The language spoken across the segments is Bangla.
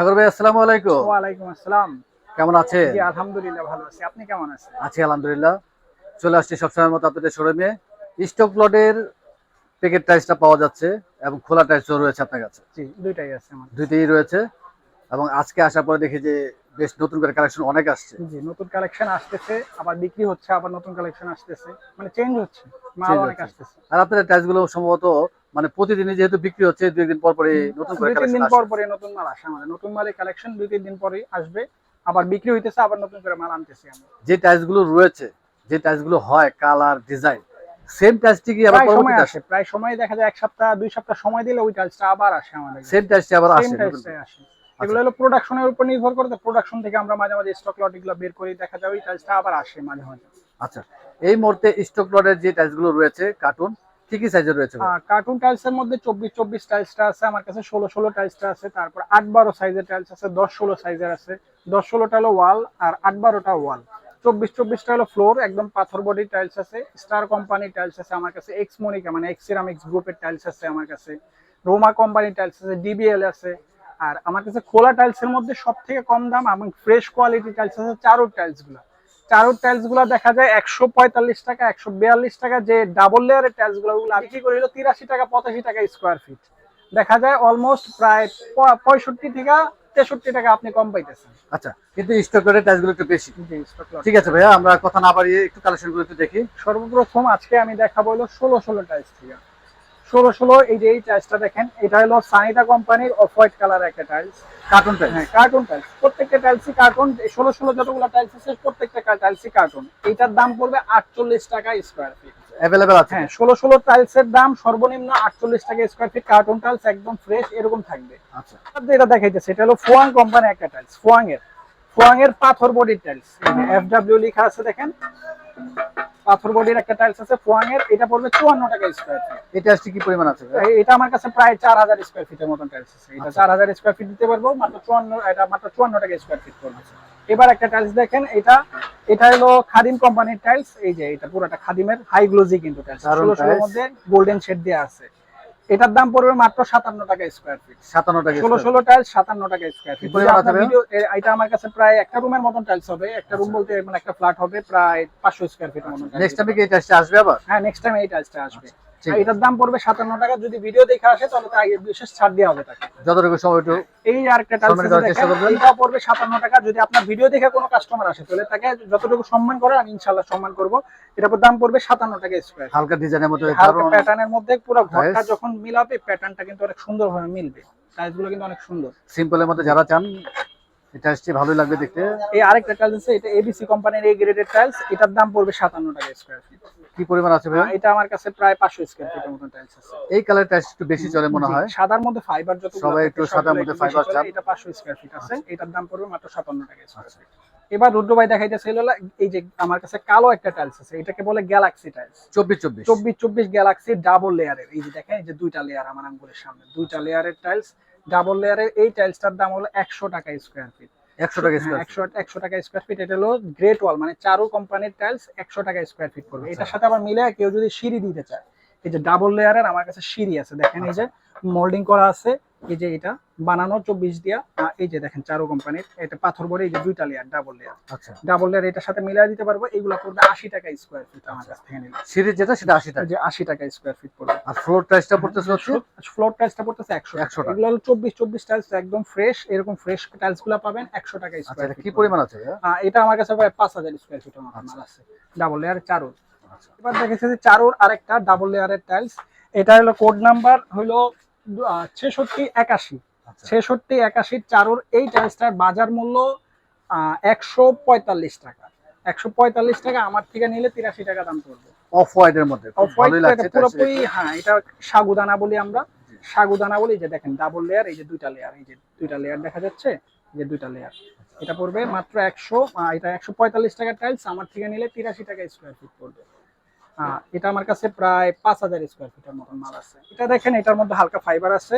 সাগর ভাই আসসালামু আলাইকুম। ওয়ালাইকুম আসসালাম। কেমন আছে জি আলহামদুলিল্লাহ ভালো আছি। আপনি কেমন আছেন? আছি আলহামদুলিল্লাহ। চলে আসছি সবসময়ের মতো আপনাদের শোরুমে স্টক প্লটের প্যাকেট টাইলসটা পাওয়া যাচ্ছে এবং খোলা টাইলসও রয়েছে আপনার কাছে। জি দুইটাই আছে আমার। দুইটাই রয়েছে। এবং আজকে আসার পরে দেখি যে বেশ নতুন করে কালেকশন অনেক আসছে। জি নতুন কালেকশন আসতেছে আবার বিক্রি হচ্ছে আবার নতুন কালেকশন আসতেছে। মানে চেঞ্জ হচ্ছে মাল অনেক। আসতেছে। আর আপনাদের টাইলসগুলো সম্ভবত মানে প্রতিদিনই যেহেতু বিক্রি হচ্ছে দুই একদিন পর পরে নতুন করে দুই তিন দিন পর পরে নতুন মাল আসে আমাদের। নতুন মালের কালেকশন দুই তিন দিন পরে আসবে। আবার বিক্রি হইতেছে আবার নতুন করে মাল আনতেছি আমরা। যে টাইলসগুলো রয়েছে যে টাইলসগুলো হয় কালার ডিজাইন সেম টাইলসটি কি আবার সময় পরবর্তীতে আসে প্রায় সময় দেখা যায় এক সপ্তাহ দুই সপ্তাহ সময় দিলে ওই টাইলসটা আবার আসে আমাদের সেম টাইলসটি আবার আসে আসে। এগুলো হলো প্রোডাকশনের উপর নির্ভর করে প্রোডাকশন থেকে আমরা মাঝে মাঝে স্টক লট এগুলো বের করি দেখা যায় ওই টাইলসটা আবার আসে মাঝে মাঝে। আচ্ছা এই মুহূর্তে স্টক লটের যে টাইলসগুলো রয়েছে কার্টুন কি সাইজের রয়েছে? কার্টুন টাইলস এর মধ্যে চব্বিশ চব্বিশ টাইলসটা আছে, আমার কাছে ষোলো ষোলো টাইলসটা আছে, তারপর আট, বারো সাইজের টাইলস আছে, দশ, ষোলো সাইজের আছে। দশ ষোলোটা হলো ওয়াল আর আট, বারোটা ওয়াল চব্বিশ চব্বিশটা হলো ফ্লোর একদম পাথর বডি টাইলস আছে স্টার কোম্পানির টাইলস আছে আমার কাছে এক্স মনিকা মানে এক্স সিরামিক্স গ্রুপের টাইলস আছে আমার কাছে। রোমা কোম্পানির টাইলস আছে ডিবিএল আছে, আর আমার কাছে খোলা টাইলস এর মধ্যে সব থেকে কম দাম এবং ফ্রেশ কোয়ালিটি টাইলস আছে চারোর টাইলসগুলা। চারোর টাইলসগুলা দেখা যায় একশো পঁয়তাল্লিশ টাকা একশো বিয়াল্লিশ টাকা যে ডাবল লেয়ারের টাইলসগুলো ওগুলো বিক্রি করে হলো তিরাশি টাকা পঁচাশি টাকা স্কোয়ার ফিট দেখা যায় অলমোস্ট প্রায় পঁয়ষট্টি থেকে তেষট্টি টাকা আপনি কম পাইতেছেন। আচ্ছা কিন্তু স্টক লটের টাইলসগুলো একটু বেশি। ঠিক আছে ভাইয়া আমরা কথা না বাড়িয়ে একটু কালেকশনগুলো একটু দেখি। সর্বপ্রথম আজকে আমি দেখাবো হলো ষোলো ষোলো টাইলস থেকে। ষোলো ষোলো এই যে এই টাইলসটা দেখেন এটা হলো সানিটা কোম্পানির অফ হোয়াইট কালার একটা টাইলস কার্টুন টাইলস হ্যাঁ কার্টুন টাইলস প্রত্যেকটা টাইলসই কার্টুন ষোলো ষোলো যতগুলো টাইলস আছে প্রত্যেকটা টাইলসই কার্টুন এইটার দাম পড়বে আটচল্লিশ টাকা স্কোয়ার ফিট অ্যাভেলেবেল আছে। হ্যাঁ ষোলো ষোলো টাইলসের দাম সর্বনিম্ন আটচল্লিশ টাকা স্কোয়ার ফিট কার্টুন টাইলস একদম ফ্রেশ এরকম থাকবে। আচ্ছা। যেটা দেখাইতেছে এটা হলো ফোয়াং কোম্পানি একটা টাইলস ফোয়াং এর ফোয়াং এর পাথর বডির টাইলস এফডাব্লিউ লেখা আছে দেখেন। পাথর বডির একটা টাইলস আছে ফোয়াং এর এটা পড়বে চুয়ান্ন টাকা স্কোয়ার ফিট টাইলসটি কি পরিমাণ আছে? এটা আমার কাছে প্রায় চার হাজার স্কোয়ার ফিটের মতন টাইলস আছে। এটা চার হাজার স্কোয়ার ফিট দিতে পারব মাত্র চুয়ান্ন এটা মাত্র চুয়ান্ন টাকা স্কোয়ার ফিট পড়বে। এবার একটা টাইলস দেখেন এটা এটা হলো খাদিম কোম্পানির টাইলস এই যে এটা পুরোটা খাদিমের হাই গ্লোজি কিন্তু টাইলস ষোলো মধ্যে গোল্ডেন শেড দেওয়া আছে। এটার দাম পড়বে মাত্র সাতান্ন টাকা স্কোয়ার ফিট সাতান্ন টাকা ষোলো ষোলো টাইলস সাতান্ন টাকা স্কোয়ার ফিট এটা আমার কাছে প্রায় একটা রুমের মতন টাইলস হবে। একটা রুম বলতে মানে একটা ফ্ল্যাট হবে প্রায় পাঁচশো স্কোয়ার ফিট মতন নেক্সট টাইম কি এই টাইলসটা আসবে আবার? হ্যাঁ নেক্সট টাইম এই টাইলসটা আসবে। আর এটার দাম পড়বে সাতান্ন টাকা। যদি ভিডিও দেখে আসে তাহলে আগে বিশেষ ছাড় দেওয়া হবে তাকে। যতটুকু সময় একটু এই করবেন। এটা পড়বে সাতান্ন টাকা। যদি আপনার ভিডিও দেখে কোনো কাস্টমার আসে তাহলে তাকে যতটুকু সম্মান করে আমি ইনশাল্লাহ সম্মান করব। এটা দাম পড়বে সাতান্ন টাকা স্কোয়ার হালকা ডিজাইনের হালকা প্যাটার্নের মধ্যে পুরো ঘরটা যখন মিলাবে প্যাটার্নটা কিন্তু অনেক সুন্দরভাবে মিলবে। টাইলসগুলো কিন্তু অনেক সুন্দর। সিম্পলের মধ্যে যারা চান এই টাইলসটি ভালোই লাগবে দেখতে। এই আরেকটা টাইলস আছে এটা এবিসি কোম্পানির এই গ্রেডের টাইলস এটার দাম পড়বে সাতান্ন টাকা স্কোয়ার ফিট কি পরিমাণ আছে ভাইয়া? এটা আমার কাছে প্রায় পাঁচশো স্কোয়ার ফিটের মতো টাইলস আছে। এই কালার টাইলস একটু বেশি চলে মনে হয়। সাদার মধ্যে ফাইবার যত সবাই একটু সাদার মধ্যে চান। এটা পাঁচশো স্কোয়ার ফিট আছে এটার দাম পড়বে মাত্র সাতান্ন টাকা স্কোয়ার ফিট এবার রুদ্র ভাই দেখাইতেছে হলো এই যে আমার কাছে কালো একটা টাইলস আছে এটাকে বলে গ্যালাক্সি টাইলস চব্বিশ চব্বিশ। চব্বিশ চব্বিশ গ্যালাক্সি ডাবল লেয়ারের এই যে দেখেন এই যে দুইটা লেয়ার আমার আঙ্গুলের সামনে দুইটা লেয়ারের টাইলস ডাবল লেয়ারের এই টাইলসটার দাম হলো একশো টাকা স্কোয়ার ফিট একশো টাকা হ্যাঁ, স্কোয়ার একশো একশো টাকা স্কোয়ার ফিট এটা হলো গ্রেট ওয়াল মানে চারু কোম্পানির টাইলস একশো টাকা স্কোয়ার ফিট পড়বে। এটার সাথে আবার মিলে কেউ যদি সিঁড়ি দিতে চায় এই যে ডাবল লেয়ারের আমার কাছে সিঁড়ি আছে দেখেন এই যে মোল্ডিং করা আছে এই যে এটা। বানানো চব্বিশ দিয়া এই যে দেখেন চারো কোম্পানির এটা পাথর বড়ে এই যে দুইটা লেয়ার ডাবল লেয়ার আচ্ছা। ডাবল লেয়ার এটার সাথে মিলাই দিতে পারব এগুলো পড়বে আশি টাকা স্কোয়ার ফিট আমার কাছ থেকে নিলে। সিরিজ যেটা সেটা আশি টাকা। যে আশি টাকা স্কোয়ার ফিট পড়বে। আর ফ্লোর টাইলসটা পড়তেছে হচ্ছে? ফ্লোর টাইলসটা পড়তেছে একশো একশো টাকা। এগুলো হলো চব্বিশ চব্বিশ টাইলস একদম ফ্রেশ এরকম ফ্রেশ টাইলসগুলো পাবেন একশো টাকা আচ্ছা স্কোয়ার ফিট কি পরিমাণ আছে এটা আমার কাছে প্রায় পাঁচ হাজার স্কোয়ার ফিট মতো আচ্ছা। আছে। ডাবল লেয়ার চারুর। আচ্ছা। এবার দেখেছি যে চারুর আরেকটা ডাবল লেয়ারের টাইলস এটা হলো কোড নাম্বার হলো ছেষট্টি একাশি। আচ্ছা ছেষট্টি একাশি চারুর এই টাইলসটার বাজার মূল্য একশো পঁয়তাল্লিশ টাকা। একশো পঁয়তাল্লিশ টাকা আমার থেকে নিলে তিরাশি টাকা দাম পড়বে। অফ হোয়াইটের মধ্যে অফ হোয়াইট পুরোপুরি হ্যাঁ এটা সাগুদানা বলি আমরা। সাগুদানা বলি যে দেখেন ডাবল লেয়ার এই যে দুইটা লেয়ার এই যে দুইটা লেয়ার দেখা যাচ্ছে যে দুইটা লেয়ার এটা পড়বে মাত্র একশো এটা একশো পঁয়তাল্লিশ টাকার টাইলস আমার থেকে নিলে তিরাশি টাকা স্কোয়ার ফিট পড়বে। এটা আমার কাছে প্রায় পাঁচ হাজার স্কোয়ার ফিটের মতন মাল আছে। এটা দেখেন এটার মধ্যে হালকা ফাইবার আছে।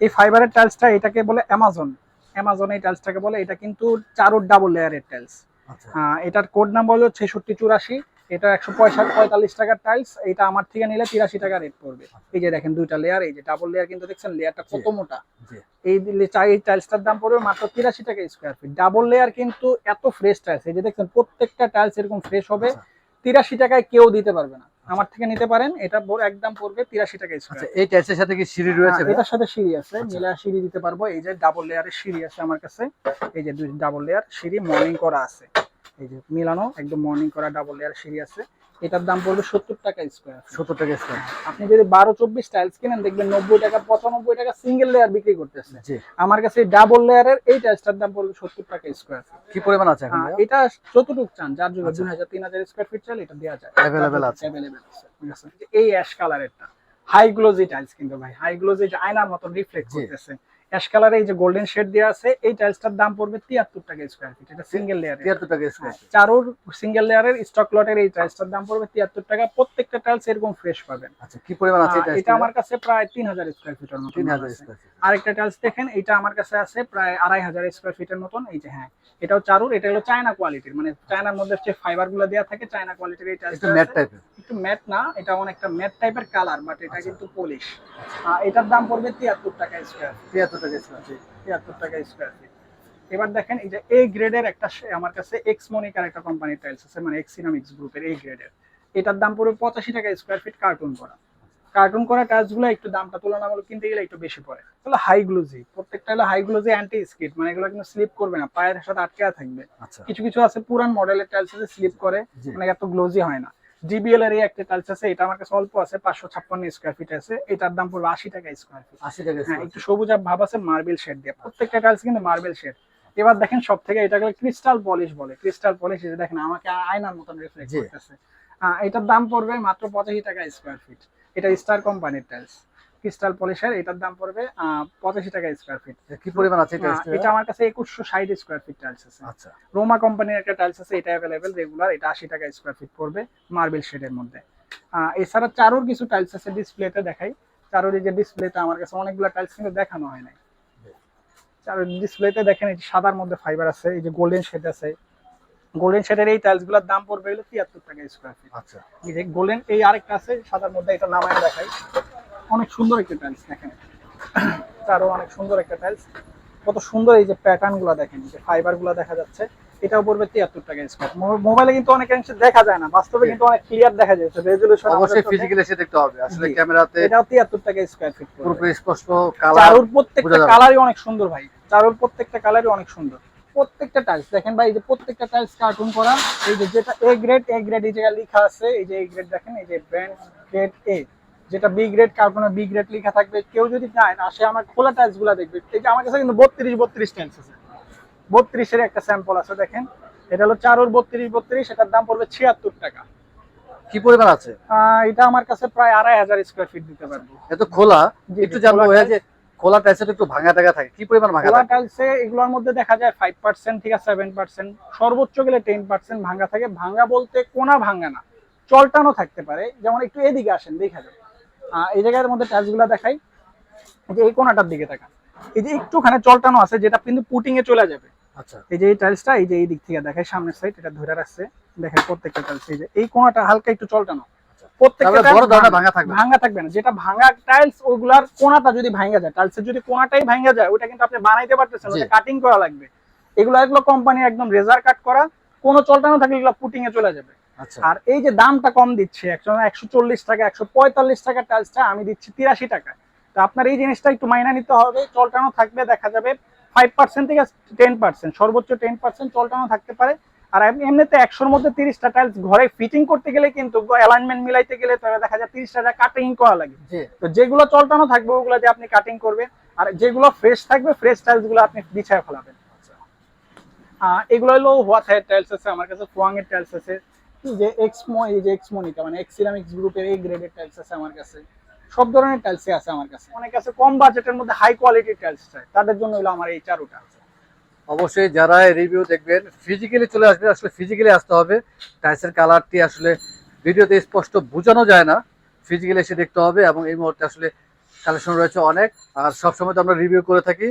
এই ফাইবারের টাইলসটা এটাকে বলে অ্যামাজন অ্যামাজন এই টাইলসটাকে বলে এটা কিন্তু চারোর ডাবল লেয়ারের টাইলস আচ্ছা। এটার কোড নাম্বার হলো ছেষট্টি চুরাশি এটা একশো পঁয়তাল্লিশ টাকার টাইলস এটা আমার থেকে নিলে তিরাশি টাকা রেট পড়বে। এই যে দেখেন দুইটা লেয়ার এই যে ডাবল লেয়ার কিন্তু দেখছেন লেয়ারটা কত। মোটা। এই দিলে- চাই- এই টাইলসটার দাম পড়বে মাত্র তিরাশি টাকা স্কোয়ার ফিট ডাবল লেয়ার কিন্তু এত ফ্রেশ টাইলস এই যে দেখছেন প্রত্যেকটা টাইলস এরকম ফ্রেশ হবে আচ্ছা। তিরাশি টাকায় কেউ দিতে পারবে না। আমার থেকে নিতে পারেন এটা একদম পড়বে তিরাশি টাকা আচ্ছা এই টাইলসের সাথে কি সিঁড়ি রয়েছে? ভাইয়া? এটার সাথে সিঁড়ি আছে আচ্ছা। মিলা সিঁড়ি দিতে পারব। এই যে ডাবল লেয়ারের সিঁড়ি আছে আমার কাছে। এই যে দুই ডাবল লেয়ার সিঁড়ি মর্নিং করা আছে। এই যে মিলানো একদম মর্নিং করা ডাবল লেয়ার সিঁড়ি আছে। এটার দাম পড়বে সত্তর টাকা স্কোয়ার সত্তর টাকা স্কোয়ার আপনি যদি বারো চব্বিশ টাইলস কিনেন দেখবেন নব্বই টাকা পঁচানব্বই টাকা সিঙ্গেল লেয়ার বিক্রি করতেছে। আমার কাছে ডাবল লেয়ারের এই টাইলসটার দাম পড়বে সত্তর টাকা স্কোয়ার কি পরিমাণ আছে এখন এটা যতটুকু চান যার জন্য আচ্ছা। দুই হাজার তিন হাজার স্কোয়ার ফিট চাইলে এটা দেওয়া যায়। Available আছে। অ্যাভেলেবেল আছে ঠিক আছে? এই অ্যাশ কালারেরটা হাই গ্লোজি টাইলস কিন্তু ভাই হাই গ্লোজি আয়নার মতো রিফ্লেক্ট। করতেছে। অ্যাশ কালারে এই যে গোল্ডেন শেড দেওয়া আছে এই টাইলসটার দাম পড়বে তিয়াত্তর টাকা স্কোয়ার ফিট এটা সিঙ্গেল লেয়ারের তিয়াত্তর টাকা স্কোয়ার চারুর সিঙ্গেল লেয়ারের স্টক লটের এই টাইলসটার দাম পড়বে তিয়াত্তর টাকা প্রত্যেকটা টাইলস এরকম ফ্রেশ পাবেন। আচ্ছা কি পরিমাণ আছে এটা এটা আমার কাছে প্রায় তিন হাজার স্কোয়ার ফিটের মতো তিন হাজার স্কোয়ার আরেকটা টাইলস দেখেন এটা আমার কাছে আছে প্রায় আড়াই হাজার স্কোয়ার ফিটের মতন এই যে হ্যাঁ এটাও চারুর এটা হলো চায়না কোয়ালিটির মানে চায়নার মধ্যে যে ফাইবারগুলো দেওয়া থাকে চায়না কোয়ালিটির এই একটু টাইলসটা ম্যাট টাইপের একটু ম্যাট না এটা অনেকটা ম্যাট টাইপের কালার বাট এটা কিন্তু পলিশ এটার দাম পড়বে তিয়াত্তর টাকা স্কোয়ার তিয়াত্তর টাকা স্কোয়ার তিয়াত্তর টাকা স্কোয়ার ফিট এবার দেখেন এই যে এ গ্রেডের একটা আমার কাছে এক্স মনিকার একটা কোম্পানির টাইলস আছে মানে এক্সিনামিক্স গ্রুপের এই গ্রেডের এটার দাম পড়বে পঁচাশি টাকা স্কোয়ার ফিট কার্টুন করা। কার্টুন করা টাইলসগুলো একটু দামটা তুলনামূলক কিনতে গেলে একটু বেশি পড়ে। তাহলে হাই গ্লোজি প্রত্যেকটা হলো হাই গ্লোজি অ্যান্টি স্কিড মানে এগুলো কিন্তু স্লিপ করবে না পায়ের সাথে আটকে থাকবে। আচ্ছা। কিছু কিছু আছে পুরান মডেলের টাইলস আছে স্লিপ করে। মানে এত গ্লোজি হয় না। ডিবিএল এর একটা টাইলস আছে এটা আমার কাছে অল্প আছে পাঁচশো ছাপ্পান্ন স্কোয়ার ফিট আছে। এটার দাম পড়বে আশি টাকা স্কোয়ার ফিট আশি টাকা হ্যাঁ একটু সবুজ আর ভাব আছে মার্বেল শেড দিয়ে। প্রত্যেকটা টাইলস কিন্তু মার্বেল শেড এবার দেখেন সব থেকে এটাকে ক্রিস্টাল পলিশ বলে। ক্রিস্টাল পলিশ দেখেন আমাকে আয়নার মতন রিফ্লেক্ট করতেছে। এটার দাম পড়বে মাত্র পঁচাশি টাকা স্কোয়ার ফিট এটা স্টার কোম্পানির টাইলস ক্রিস্টাল পলিশার এটার দাম পড়বে পঁচাশি টাকা স্কোয়ার ফিট কি পরিমাণ আছে এটা এটা আমার কাছে একুশশো ষাট স্কোয়ার ফিট টাইলস আছে। আচ্ছা। রোমা কোম্পানির একটা টাইলস আছে এটা অ্যাভেলেবেল রেগুলার এটা আশি টাকা স্কোয়ার ফিট পড়বে মার্বেল শেডের মধ্যে। এছাড়া চারুর কিছু টাইলস আছে ডিসপ্লেতে দেখাই। চারুর এই যে ডিসপ্লেতে আমার কাছে অনেকগুলো টাইলস কিন্তু দেখানো হয় নাই। চারুর ডিসপ্লেতে দেখেন এই যে সাদার মধ্যে ফাইবার আছে এই যে গোল্ডেন শেড আছে। গোল্ডেন শেডের এই টাইলসগুলোর দাম পড়বে হলো তিয়াত্তর টাকা স্কোয়ার ফিট আচ্ছা। এই যে গোল্ডেন এই আরেকটা আছে সাদার মধ্যে এটা নামায় দেখাই। অনেক সুন্দর একটা টাইলস দেখেন। তারও অনেক সুন্দর একটা টাইলস কত সুন্দর এই যে প্যাটার্নগুলো দেখেন যে ফাইবারগুলো দেখা যাচ্ছে। এটাও পড়বে তিয়াত্তর টাকা স্কোয়ার মোবাইলে কিন্তু অনেক অংশে দেখা যায় না বাস্তবে কিন্তু অনেক ক্লিয়ার দেখা যাচ্ছে রেজলিউশন অবশ্যই ফিজিক্যালি এসে দেখতে হবে। আসলে ক্যামেরাতে এটাও তিয়াত্তর টাকা স্কোয়ার ফিট পুরোপুরি স্পষ্ট কালার চারুর প্রত্যেকটা কালারই অনেক সুন্দর ভাই। চারুর প্রত্যেকটা কালারই অনেক সুন্দর। প্রত্যেকটা টাইলস দেখেন ভাই এই যে প্রত্যেকটা টাইলস কার্টুন করা এই যে যেটা এ গ্রেড এ গ্রেড এই জায়গায় লেখা আছে এই যে এ গ্রেড দেখেন এই যে ব্র্যান্ড গ্রেড এ যেটা বি গ্রেড কার্টুনে বি গ্রেড লেখা থাকবে কেউ যদি চায় আসে আমার খোলা টাইলসগুলা দেখবে। এই যে আমার কাছে কিন্তু বত্রিশ বত্রিশ টাইলস আছে। বত্রিশের একটা স্যাম্পল আছে দেখেন। এটা হলো চারুর বত্রিশ বত্রিশ এটার দাম পড়বে ছিয়াত্তর টাকা। কি পরিমাণ আছে? এটা আমার কাছে প্রায় আড়াই হাজার স্কোয়ার ফিট দিতে পারব। এত খোলা। একটু জানব যে খোলা টাইসে একটু ভাঙা টাকা থাকে। কি পরিমাণ ভাঙা খোলা টাইলসে এগুলোর মধ্যে দেখা যায় ফাইভ পার্সেন্ট থেকে সেভেন পার্সেন্ট সর্বোচ্চ গেলে টেন পার্সেন্ট ভাঙ্গা থাকে। ভাঙ্গা বলতে কোনা ভাঙা না চলটানো থাকতে পারে। যেমন একটু এদিকে আসেন দেখা যায় এই জায়গার মধ্যে টাইলসগুলা দেখাই। যে এই কোনাটার দিকে তাকান এই যে একটুখানে চলটানো আছে যেটা কিন্তু পুটিং এ চলে যাবে। আচ্ছা। এই যে এই টাইলসটা এই যে এই দিক থেকে দেখায় সামনের সাইড এটা ধরে রাখছে। দেখেন প্রত্যেকটা টাইলস এই যে এই কোনাটা হালকা একটু চলটানো। প্রত্যেকটা তারপরে tiles বড় ধরনের ভাঙা- ভাঙা থাকবে ভাঙা থাকবে না। যেটা ভাঙা টাইলস ওগুলার কোনাটা যদি ভাঙা যায় টাইলসের যদি কোনাটাই ভাঙা যায় ওটা কিন্তু আপনি বানাইতে পারতেছেন জি। ওটা কাটিং করা লাগবে। এগুলো এগুলো কোম্পানি একদম রেজার কাট করা কোনো চলটানো থাকলে এগুলো পুটিং এ চলে যাবে। আচ্ছা আর এই যে দামটা কম দিচ্ছে একশো একশো চল্লিশ টাকা একশো পঁয়তাল্লিশ টাকার টাইলসটা আমি দিচ্ছি তিরাশি টাকা। তো আপনার এই জিনিসটা একটু মাইনা নিতে হবে চলটানো থাকবে দেখা যাবে ফাইভ পার্সেন্ট থেকে টেন পার্সেন্ট সর্বোচ্চ টেন পার্সেন্ট চলটানো থাকতে পারে। আর এমনিতে একশোর মধ্যে তিরিশটা টাইলস ঘরে ফিটিং করতে গেলে কিন্তু অ্যালাইনমেন্ট মিলাইতে গেলে তবে দেখা যায় তিরিশটা কাটিং করা লাগে। তো যেগুলো চলটানো থাকবে ওগুলো দিয়ে আপনি কাটিং করবেন। আর যেগুলো ফ্রেশ থাকবে ফ্রেশ টাইলসগুলো আপনি বিছায় ফেলাবেন। এগুলো হলো হোয়াট হেয়ার টাইলস আছে আমার কাছে ফোয়াং এর টাইলস আছে। যে এক্সমো এই যে এক্সমোনিকা মানে এক্সিরামিক্স গ্রুপের এই গ্রেডের টাইলস আছে আমার কাছে। সব ধরনের টাইলসই আছে আমার কাছে। অনেক আছে কম বাজেটের মধ্যে হাই কোয়ালিটির টাইলস চাই তাদের জন্য হলো আমার এই চারুটা অবশ্যই যারা রিভিউ দেখবেন ফিজিক্যালি চলে আসবে আসলে ফিজিক্যালি আসতে হবে। টাইসের কালারটি আসলে ভিডিওতে স্পষ্ট বোঝানো যায় না। ফিজিক্যালি এসে দেখতে হবে এবং এই মুহূর্তে আসলে কালেকশন রয়েছে অনেক। আর সবসময় তো আমরা রিভিউ করে থাকি।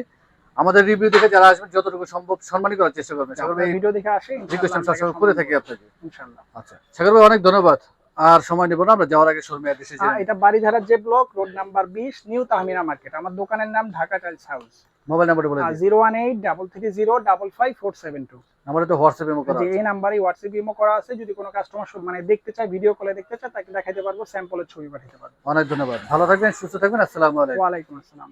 আমাদের রিভিউ দেখে যারা আসবেন যতটুকু সম্ভব সম্মানই করার চেষ্টা করবেন। সাগর ভাই ভিডিও দেখে আসে রিকোয়েস্ট সবসময় করে থাকি আপনাকে। ইনশাআল্লাহ। আচ্ছা সাগর ভাই অনেক ধন্যবাদ। আর সময় নেব না আমরা যাওয়ার আগে শোরুমে অ্যাড্রেসে হ্যাঁ, এটা বাড়িধারার যে ব্লক রোড নাম্বার বিশ নিউ তাহমিনা মার্কেট আমার দোকানের নাম ঢাকা টাইলস হাউস মোবাইল নাম্বারটা বলে দিন। Zero one eight double three zero double five four seven two আমাদের তো হোয়াটসঅ্যাপে মো করা আছে। এই নাম্বারে হোয়াটসঅ্যাপ ইমো করা আছে যদি কোনো কাস্টমার মানে দেখতে চায় ভিডিও কলে দেখতে চায় তাকে দেখাতে পারব স্যাম্পলের ছবি পাঠাতে পারব। অনেক ধন্যবাদ। ভালো থাকবেন সুস্থ থাকবেন আসসালামু আলাইকুম। ওয়ালাইকুম আসসালাম।